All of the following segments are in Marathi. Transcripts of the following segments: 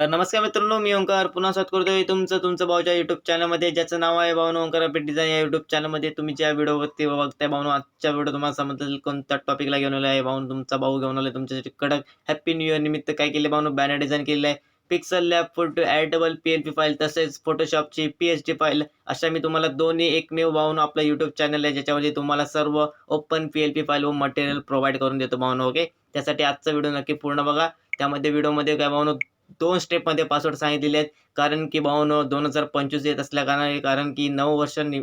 तर नमस्कार मित्रांनो मी ओंकार. पुन्हा स्वागत करतोय तुमचं तुमचं भाऊच्या युट्यूब चॅनलमध्ये ज्याचं नाव आहे भावनो ओंकार अपेट डिझाईन या युट्यूब चॅनलमध्ये तुम्ही ज्या व्हिडिओवरती बघताय भावनो आजच्या व्हिडिओ तुम्हाला समजेल कोणत्या टॉपिकला घेऊन आलो आहे भाऊन? तुमचा भाऊ घेऊन आला तुमच्यासाठी कडक हॅपी न्यू इयर निमित्त काय केले भावनो बॅनर डिझाईन केलेलं आहे. Pixel lab photo editable P L P file तसेच फोटोशॉपची पी एच डी फाईल अशा मी तुम्हाला दोन्ही एकमेव भावनो आपलं यूट्यूब चॅनल आहे ज्याच्यावरती तुम्हाला सर्व open P L P file व मटेरियल प्रोव्हाइड करून देतो भावनो ओके त्यासाठी आजचा व्हिडिओ नक्की पूर्ण बघा. त्यामध्ये व्हिडिओमध्ये काय भावनो दोन स्टेपमध्ये पासवर्ड सांगितलेले आहेत. कारण की भावनो दोन हजार पंचवीस येत असल्या कारणाने कारण की नऊ वर्ष नि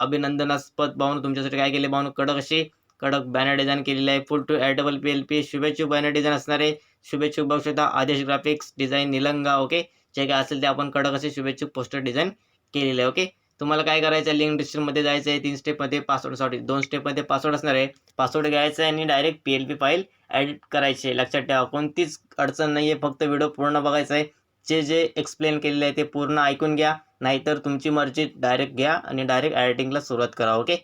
अभिनंदनास्पद भावनो तुमच्यासाठी काय केले भावनो कडक अशी कडक बॅनर डिझाईन केलेली आहे. Full to double P L P शुभेच्छुक banner design असणार आहे. शुभेच्छुक बघू शकता आदेश ग्राफिक्स डिझाईन निलंगा ओके जे काय असेल ते आपण कडक असे शुभेच्छुक पोस्टर डिझाईन केलेले आहे ओके तुम्हाला काय करायचं आहे लिंक डिस्क्रिप्शनमध्ये जायचं आहे तीन स्टेपमध्ये पासवर्डसाठी दोन स्टेपमध्ये पासवर्ड असणार आहे. पासवर्ड घ्यायचा आहे आणि direct P L P file edit करायची आहे. लक्षात ठेवा. कोणतीच अडचण नाही आहे फक्त व्हिडिओ पूर्ण बघायचा आहे जे जे एक्सप्लेन केलेलं आहे ते पूर्ण ऐकून घ्या. नाहीतर तुमची मर्जी. डायरेक्ट घ्या आणि डायरेक्ट एडिटिंगला सुरुवात करा ओके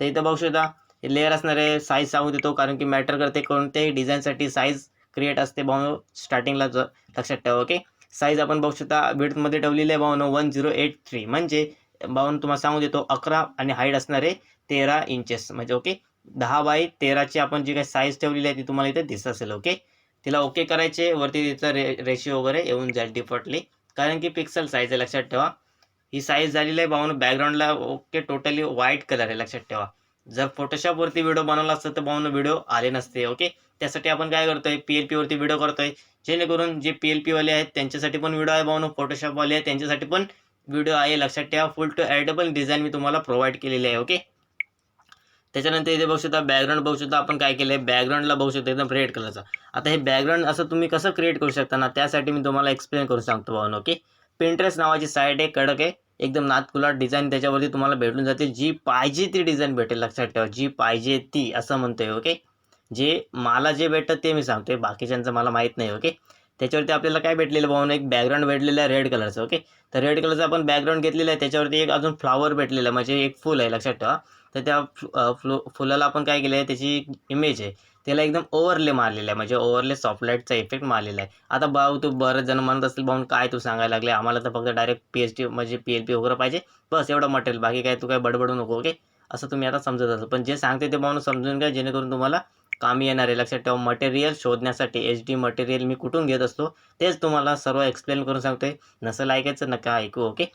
तर इथं बघू शकता लेअर असणार आहे. साईज सांगू देतो कारण की मॅटर करते. कोणत्याही डिझाईनसाठी साईज क्रिएट असते भाऊ स्टार्टिंगला ज लक्षात ठेवा ओके साईज आपण बघू शकता विडमध्ये ठेवलेली आहे भाऊ वन झिरो एट थ्री म्हणजे भाऊन तुम्हाला सांगू देतो अकरा आणि हाईट असणार आहे तेरा इंचेस म्हणजे ओके दहा बाय तेराची आपण जी काही साईज ठेवलेली आहे ती तुम्हाला इथे दिसत असेल ओके तिला ओके करायचे वरती तिथलं रे रेशिओ वगैरे येऊन जाईल डिफॉल्टली कारण की पिक्सल साईज आहे लक्षात ठेवा. ही साईज झालेली आहे भाऊन बॅकग्राऊंडला ओके टोटली व्हाईट कलर आहे लक्षात ठेवा. जर फोटोशॉपवरती व्हिडिओ बनवला असतं तर भाऊन व्हिडिओ आले नसते ओके त्यासाठी आपण काय करतोय पी एल पीवरती व्हिडिओ करतोय. जेणेकरून जे पी एल पीवाले आहेत त्यांच्यासाठी पण व्हिडिओ आहे भाऊन फोटोशॉपवाले आहेत त्यांच्यासाठी पण व्हिडिओ आहे लक्षात ठेवा. फुल टू ॲडेबल डिझाईन मी तुम्हाला प्रोव्हाइड केलेली आहे ओके त्याच्यानंतर इथे बघू शकता बॅकग्राऊंड बघू शकता आपण काय केलं आहे बॅकग्राऊंडला बघू शकता एकदम रेड कलरचा आता हे बॅकग्राऊंड असं तुम्ही कसं क्रिएट करू शकता ना त्यासाठी मी तुम्हाला एक्सप्लेन करून सांगतो भाऊन ओके पिंटरेस्ट नावाची साईट आहे कडक आहे. एकदम नातकुलाट डिझाईन त्याच्यावरती तुम्हाला भेटून जाते. जी पाहिजे ती डिझाईन भेटेल लक्षात ठेवा. जी पाहिजे ती असं म्हणतोय ओके जे मला जे भेटतं ते मी सांगतोय. बाकीच्यांचं मला माहीत नाही ओके त्याच्यावरती आपल्याला काय भेटलेलं पाहून एक बॅकग्राऊंड भेटलेलं आहे रेड कलरचं ओके तर रेड कलरचं आपण बॅकग्राऊंड घेतलेलं आहे. त्याच्यावरती एक अजून फ्लावर भेटलेलं आहे. म्हणजे एक फुल आहे लक्षात ठेवा. तर त्या फ्लो फुलाला आपण काय केलं आहे त्याची इमेज आहे. त्याला एकदम ओव्हरले मारलेलं आहे. म्हणजे ओव्हरले सॉफ्टलाईटचा इफेक्ट मारलेला आहे. आता भाऊ तू बरेच जण म्हणत असतील भाऊन काय तू सांगायला लागले? आम्हाला तर फक्त डायरेक्ट पी एच डी म्हणजे पी एल पी वगैरे पाहिजे. बस एवढं मटेरियल बाकी काय तू काय बडबडू नको ओके असं तुम्ही आता समजत असाल. पण जे सांगते ते भाऊन समजून घ्या जेणेकरून तुम्हाला कामी येणारे. लक्षात ठेवा मटेरियल शोधण्यासाठी एच डी मटेरियल मी कुठून घेत असतो तेच तुम्हाला सर्व एक्सप्लेन करून सांगतोय. नसेल ऐकायचं नका ऐकू ओके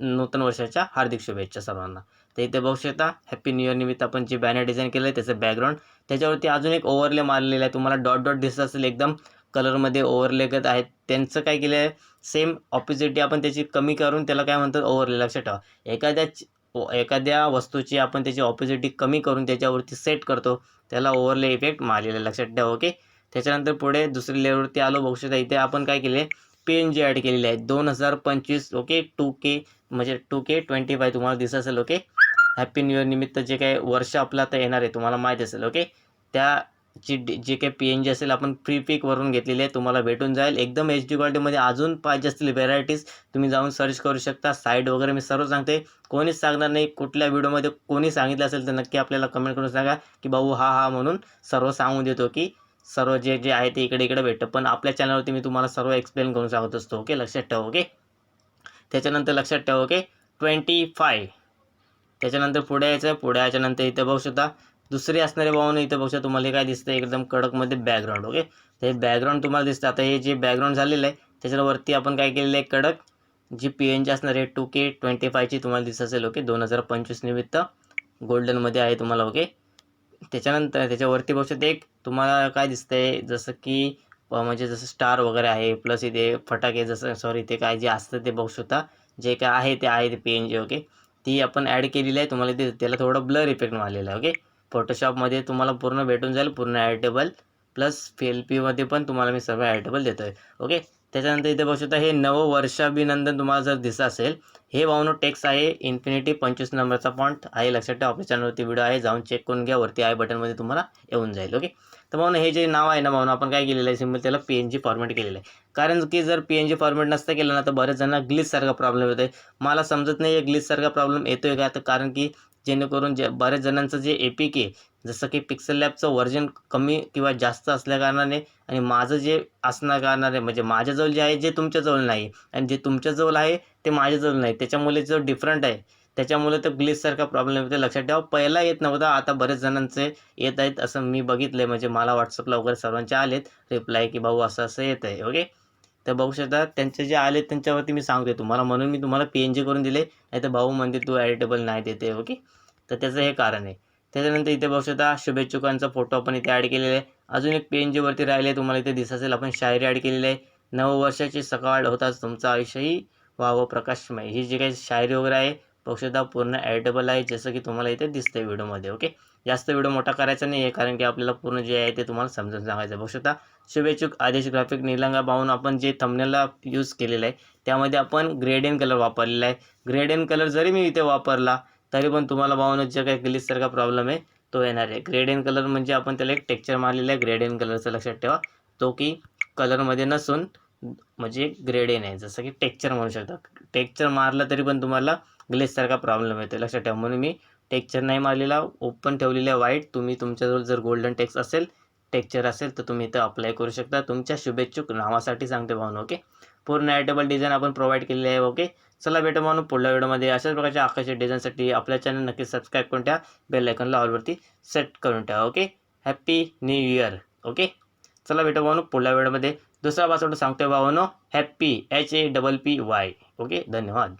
नूतन वर्षाच्या हार्दिक शुभेच्छा सर्वांना. तर इथे बघू शकता हॅपी न्यू इयर निमित्त आपण जे बॅनर डिझाईन केलं आहे त्याचं बॅकग्राऊंड त्याच्यावरती अजून एक ओव्हरले मारलेलं आहे. तुम्हाला डॉट डॉट दिसत असेल एकदम कलरमध्ये ओव्हरले आहेत. त्यांचं काय केलं आहे सेम ऑपोजिटी आपण त्याची कमी करून त्याला काय म्हणतात ओव्हरले लक्षात ठेवा. एखाद्या हो, एखाद्या वस्तूची आपण त्याची ऑपोजिटी कमी करून त्याच्यावरती सेट करतो त्याला ओव्हरले इफेक्ट मारलेला लक्षात ठेवा ओके त्याच्यानंतर पुढे दुसरी लेवलवरती आलो बघू शकता इथे आपण काय केले? पी एन जी ॲड केलेली आहे दोन हजार पंचवीस ओके टू के म्हणजे टू के ट्वेंटी फाय तुम्हाला दिसत असेल ओके हॅपी न्यू इयर निमित्त जे काही वर्ष आपलं आता येणार आहे तुम्हाला माहीत असेल ओके त्या जी डी जे काही पी एन जी असेल आपण फ्री पिकवरून घेतलेली आहे तुम्हाला भेटून जाईल. एकदम एच डी क्वालिटीमध्ये अजून पाहिजे असतील व्हेरायटीज तुम्ही जाऊन सर्च करू शकता. साईट वगैरे मी सर्व सांगते कोणीच सांगणार नाही कुठल्या व्हिडिओमध्ये कोणी सांगितलं असेल तर नक्की आपल्याला कमेंट करून सांगा की भाऊ हा हा म्हणून सर्व सांगून देतो की सर्व जे जे आहे ते इकडे इकडे भेटतं. पण आपल्या चॅनलवरती मी तुम्हाला सर्व एक्सप्लेन करून सांगत असतो ओके लक्षात ठेवा ओके त्याच्यानंतर लक्षात ठेवा ओके ट्वेंटी फाय त्याच्यानंतर पुढे यायचं पुढे याच्यानंतर इथं बघू शकता. दुसरी असणारे भावनं इथं बघू शकता तुम्हाला हे काय दिसतं एकदम कडकमध्ये बॅकग्राऊंड ओके तर हे बॅकग्राऊंड तुम्हाला दिसतं. आता हे जे बॅकग्राऊंड झालेलं आहे त्याच्यावरती आपण काय केलेलं आहे कडक जी पी एन जी असणार आहे टू के ट्वेंटी फायची तुम्हाला दिसत असेल ओके दोन हजार पंचवीस निमित्त गोल्डनमध्ये आहे तुम्हाला ओके त्याच्यानंतर त्याच्यावरती बघू शकता एक तुम्हाला काय दिसतंय जसं की म्हणजे जसं स्टार वगैरे आहे प्लस इथे फटाके जसं सॉरी ते काय जे असतं ते बघू शकता. जे काय आहे ते आहे ते पी एन जी ओके ती आपण ॲड केलेली आहे तुम्हाला ते त्याला थोडं ब्लर इफेक्ट मारलेला आहे ओके फोटोशॉपमध्ये तुम्हाला पूर्ण भेटून जाईल पूर्ण ॲडेबल प्लस एल पीमध्ये पण तुम्हाला मी सर्व ॲडेबल देतो आहे ओके त्याच्यानंतर इथे बघू शकता हे नववर्षाभिनंदन तुम्हाला जर दिसत असेल हे वावनो टेक्स आहे इन्फिनिटी पंचवीस नंबरचा फॉन्ट आहे लक्षात ठेवा आपल्या चॅनलवरती व्हिडिओ आहे जाऊन चेक करून घ्या वरती आय बटनमध्ये तुम्हाला येऊन जाईल. ओके तर भावना हे जे नाव आहे ना भावना आपण काय केलेलं आहे? सिंपल त्याला पी एन जी फॉर्मॅट केलेलं आहे. कारण की जर पी एन जी फॉर्मॅट नसतं केलं ना तर बरेच जणांना ग्लिचसारखा प्रॉब्लेम येतो आहे मला समजत नाही आहे ग्लिचसारखा प्रॉब्लेम येतो आहे का? तर कारण की जेणेकरून जे बऱ्याच जणांचं जे ए पी के जसं की पिक्सल लॅबचं व्हर्जन कमी किंवा जास्त असल्याकारणाने आणि माझं जे असणार कारणाने म्हणजे माझ्याजवळ जे आहे जे तुमच्याजवळ नाही. आणि जे तुमच्याजवळ आहे ते माझ्याजवळ नाही. त्याच्यामुळे जो डिफरंट आहे त्याच्यामुळे तर ग्लिचसारखा प्रॉब्लेम येतो लक्षात ठेवा पहिला येत नव्हता आता बरेच जणांचे येत आहेत असं मी बघितलं आहे म्हणजे मला व्हॉट्सअपला वगैरे सर्वांचे आलेत. रिप्लाय की भाऊ असं असं येत आहे ओके तर बघू शकता त्यांचे जे आले त्यांच्यावरती मी सांगते तुम्हाला. म्हणून मी तुम्हाला पी एन जी करून दिले. नाही तर भाऊ म्हणते तू एडिटेबल नाही देते. ओके? तर त्याचं हे कारण आहे. त्याच्यानंतर इथे बघू शकता शुभेच्छुकांचा फोटो आपण इथे ॲड केलेला आहे. अजून एक पी एन जीवरती राहिले तुम्हाला इथे दिसत असेल आपण शायरी ॲड केलेली आहे. नववर्षाची सकाळ होताच तुमचं आयुष्यही व्हावं प्रकाशमय. ही जी काही शायरी वगैरे आहे बघू शकता पूर्ण ॲडेबल आहे जसं की तुम्हाला इथे दिसतंय व्हिडिओमध्ये ओके? जास्त व्हिडिओ मोठा करायचा नाही आहे कारण की आपल्याला पूर्ण जे आहे ते तुम्हाला समजून सांगायचं पक्षतः बघू शकता शुभेच्छुक आदेश ग्राफिक निलंगा पाहून आपण जे थंबनेलला यूज केलेलं आहे त्यामध्ये आपण ग्रेडियन कलर वापरलेला आहे. ग्रेडियन कलर जरी मी इथे वापरला तरी पण तुम्हाला पाहून जे काही ग्लिससारखा प्रॉब्लेम आहे तो येणार आहे. ग्रेडियन कलर म्हणजे आपण त्याला एक टेक्चर मारलेलं आहे ग्रेडियन कलरचं लक्षात ठेवा. तो की कलरमध्ये नसून म्हणजे ग्रेडियन आहे जसं की टेक्चर म्हणू शकता. टेक्चर मारलं तरी पण तुम्हाला ग्लेससारखा प्रॉब्लेम येतो लक्षात ठेवा. म्हणून मी टेक्चर नाही मारलेला ओपन ठेवलेला आहे वाईट तुम्ही तुमच्याजवळ जर गोल्डन टेक्स असेल टेक्चर असेल तर तुम्ही इथं अप्लाय करू शकता. तुमच्या शुभेच्छुक नावासाठी सांगते भावनो ओके पूर्ण ॲटेबल डिझाईन आपण प्रोव्हाइड केलेली आहे ओके चला भेटा म्हणून पुढल्या व्हिडिओमध्ये अशाच प्रकारच्या आकाशाच्या डिझाईनसाठी आपल्या चॅनल नक्की सबस्क्राईब करून ठेवा. बेल आयकॉनला ऑलवरती सेट करून ठेवा okay happy new year okay चला भेटा भावनो पुढल्या व्हिडिओमध्ये दुसरा पासवर्ड सांगतोय भावनो. Happy H A double P Y okay धन्यवाद.